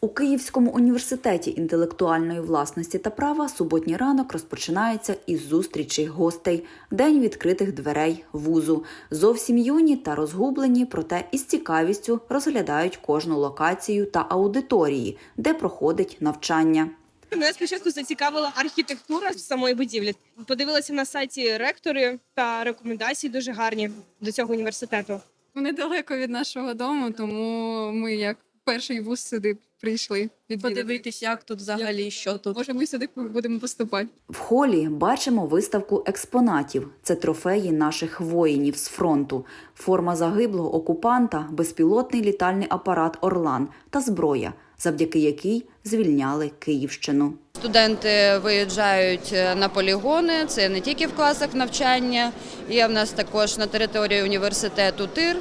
У Київському університеті інтелектуальної власності та права суботній ранок розпочинається із зустрічі гостей День відкритих дверей вузу. Зовсім юні та розгублені, проте із цікавістю розглядають кожну локацію та аудиторії, де проходить навчання. Мене спочатку зацікавила архітектура самої будівлі. Подивилася на сайті ректори та рекомендації дуже гарні до цього університету. Недалеко від нашого дому, тому ми як перший вуз сюди прийшли відвідати. подивитись, як тут взагалі, що тут. Може, ми сюди будемо поступати. В холі бачимо виставку експонатів. Це трофеї наших воїнів з фронту, форма загиблого окупанта, безпілотний літальний апарат Орлан та зброя, завдяки якій звільняли Київщину. Студенти виїжджають е, на полігони. Це не тільки в класах навчання. Є в нас також на території університету тир.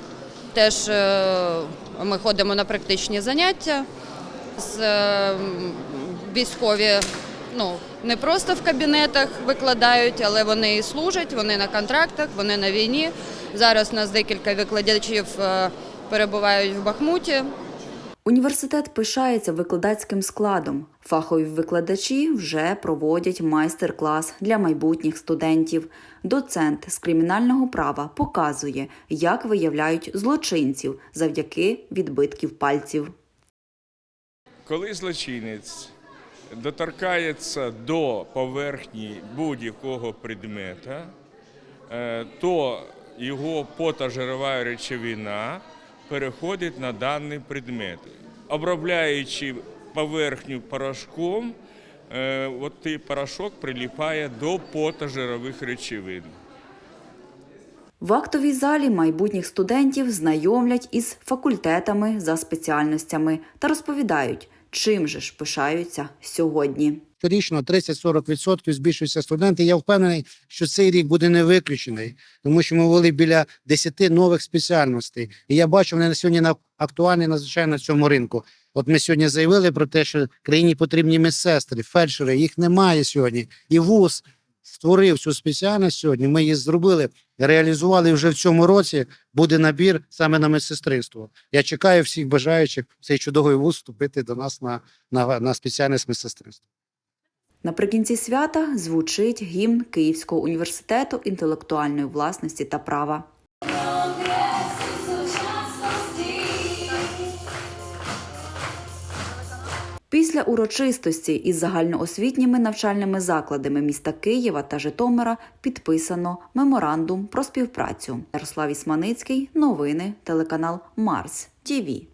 Теж е, ми ходимо на практичні заняття. З е, військові ну, не просто в кабінетах викладають, але вони і служать, вони на контрактах, вони на війні. Зараз у нас декілька викладачів е, перебувають в Бахмуті. Університет пишається викладацьким складом. Фахові викладачі вже проводять майстер-клас для майбутніх студентів. Доцент з кримінального права показує, як виявляють злочинців завдяки відбитків пальців. Коли злочинець доторкається до поверхні будь-якого предмета, е, то його потожирова речовина переходить на даний предмет. Обробляючи поверхню порошком, е, от цей порошок приліпає до потожирових речовин. В актовій залі майбутніх студентів знайомлять із факультетами за спеціальностями та розповідають, чим же ж пишаються сьогодні. Щорічно 30-40% збільшуються студенти. Я впевнений, що цей рік буде не виключений, тому що ми ввели біля 10 нових спеціальностей. І я бачу, вони на сьогодні на- актуальні надзвичайно на цьому ринку. От ми сьогодні заявили про те, що країні потрібні медсестри, фельдшери. Їх немає сьогодні. І ВУЗ створив цю спеціальність сьогодні. Ми її зробили, реалізували вже в цьому році. Буде набір саме на медсестринство. Я чекаю всіх бажаючих цей чудовий вуз вступити до нас на, на, на спеціальність медсестринства. Наприкінці свята звучить гімн Київського університету інтелектуальної власності та права. Після урочистості із загальноосвітніми навчальними закладами міста Києва та Житомира підписано меморандум про співпрацю. Ярослав Ісманицький, новини, телеканал Марс ТІВІ.